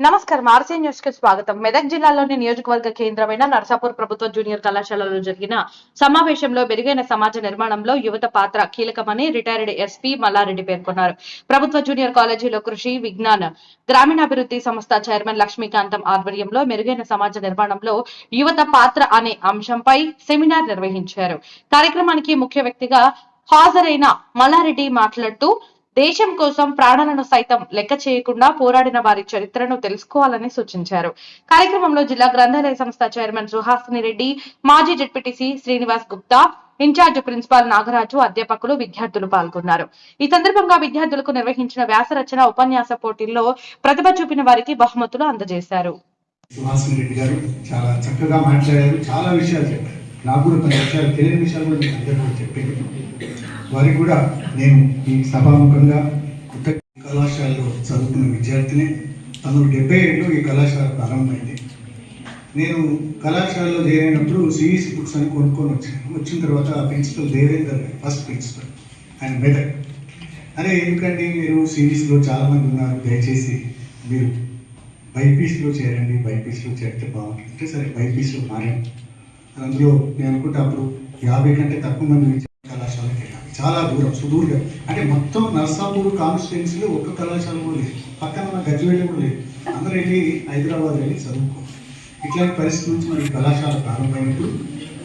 నమస్కారం ఆర్సీ న్యూస్కి స్వాగతం. మెదక్ జిల్లాలోని నియోజకవర్గ కేంద్రమైన నర్సాపూర్ ప్రభుత్వ జూనియర్ కళాశాలలో జరిగిన సమావేశంలో మెరుగైన సమాజ నిర్మాణంలో యువత పాత్ర కీలకమని రిటైర్డ్ ఎస్పీ మల్లారెడ్డి పేర్కొన్నారు. ప్రభుత్వ జూనియర్ కాలేజీలో కృషి విజ్ఞాన గ్రామీణాభివృద్ధి సంస్థ చైర్మన్ లక్ష్మీకాంతం ఆధ్వర్యంలో మెరుగైన సమాజ నిర్మాణంలో యువత పాత్ర అనే అంశంపై సెమినార్ నిర్వహించారు. కార్యక్రమానికి ముఖ్య వ్యక్తిగా హాజరైన మల్లారెడ్డి మాట్లాడుతూ దేశం కోసం ప్రాణాలను సైతం లెక్క చేయకుండా పోరాడిన వారి చరిత్రను తెలుసుకోవాలని సూచించారు. కార్యక్రమంలో జిల్లా గ్రంథాలయ సంస్థ చైర్మన్ సుహాసిని రెడ్డి మాజీ ZPTC Srinivas Gupta in charge principal Nagaraju అధ్యాపకులు విద్యార్థులు పాల్గొన్నారు. ఈ సందర్భంగా విద్యార్థులకు నిర్వహించిన వ్యాసరచన ఉపన్యాస పోటీల్లో ప్రతిభ చూపిన వారికి బహుమతులు అందజేశారు. సుహాసిని రెడ్డి గారు చాలా చక్కగా మాట్లాడారు చాలా విషయాలు చెప్పారు. నాకు కూడా కొన్ని విషయాలు తెలియని విషయాలు కూడా మీకు కూడా చెప్పారు. వారికి కూడా నేను ఈ సభాముఖంగా కొత్త కళాశాలలో చదువుకున్న విద్యార్థిని పంతొమ్మిది డెబ్బై ఏడులో ఈ కళాశాల ప్రారంభమైంది. నేను కళాశాలలో చేరినప్పుడు సిఈసి బుక్స్ అని కొనుక్కొని వచ్చాను. వచ్చిన తర్వాత ప్రిన్సిపల్ దేవేందర్ ఫస్ట్ ప్రిన్సిపల్ ఆయన మెదక్ అరే ఎందుకంటే మీరు సిఈసిలో చాలామంది ఉన్నారు? దయచేసి మీరు బైపీస్లో చేరండి. బైపీస్లో చేరితే బాగుంటుంది. అంటే సరే బైపీస్లో మారాను అందులో నేను అనుకుంటే అప్పుడు యాభై కంటే తక్కువ మంది చాలా దూరం సుదూరంగా. అంటే మొత్తం నర్సాపూర్ కాన్స్టిట్యున్సీలో ఒక్క కళాశాల కూడా లేదు. పక్కన మన గజ్వేల్ కూడా లేదు. అందరూ వెళ్ళి హైదరాబాద్ వెళ్ళి చదువుకో ఇట్లాంటి పరిస్థితి నుంచి మరి కళాశాల ప్రారంభమైనప్పుడు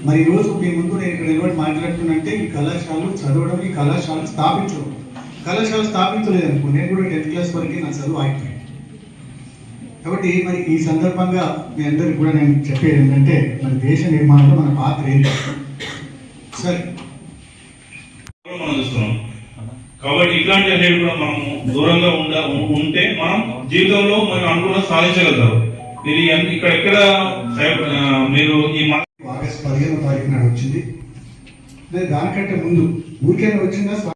మరి ఈరోజు రోజు మీ ముందు నేను ఇక్కడ నిలబడి మాట్లాడుతున్నంటే ఈ కళాశాలలు చదవడం ఈ కళాశాల స్థాపించడం. కళాశాల స్థాపించలేదు అనుకో నేను కూడా టెన్త్ క్లాస్ వరకు నా చదువు ఆగిపోయింది. కాబట్టి మరి ఈ సందర్భంగా మీ అందరికి కూడా నేను చెప్పేది ఏంటంటే మన దేశ నిర్మాణంలో మన పాత్ర ఏంటి? సరే. కూడా మనం చూస్తున్నాం. కాబట్టి ఇట్లాంటి అనేది కూడా మనం దూరంగా ఉండ ఉంటే మనం జీవితంలో మనం అనుకున్న సాధించగలుగుతారు. మీరు ఇక్కడ ఎక్కడ మీరు ఈ మా- ఆగస్ట్ పదిహేనో తారీఖు నాడు వచ్చింది దానికంటే ముందు ఊరికైనా వచ్చిందా?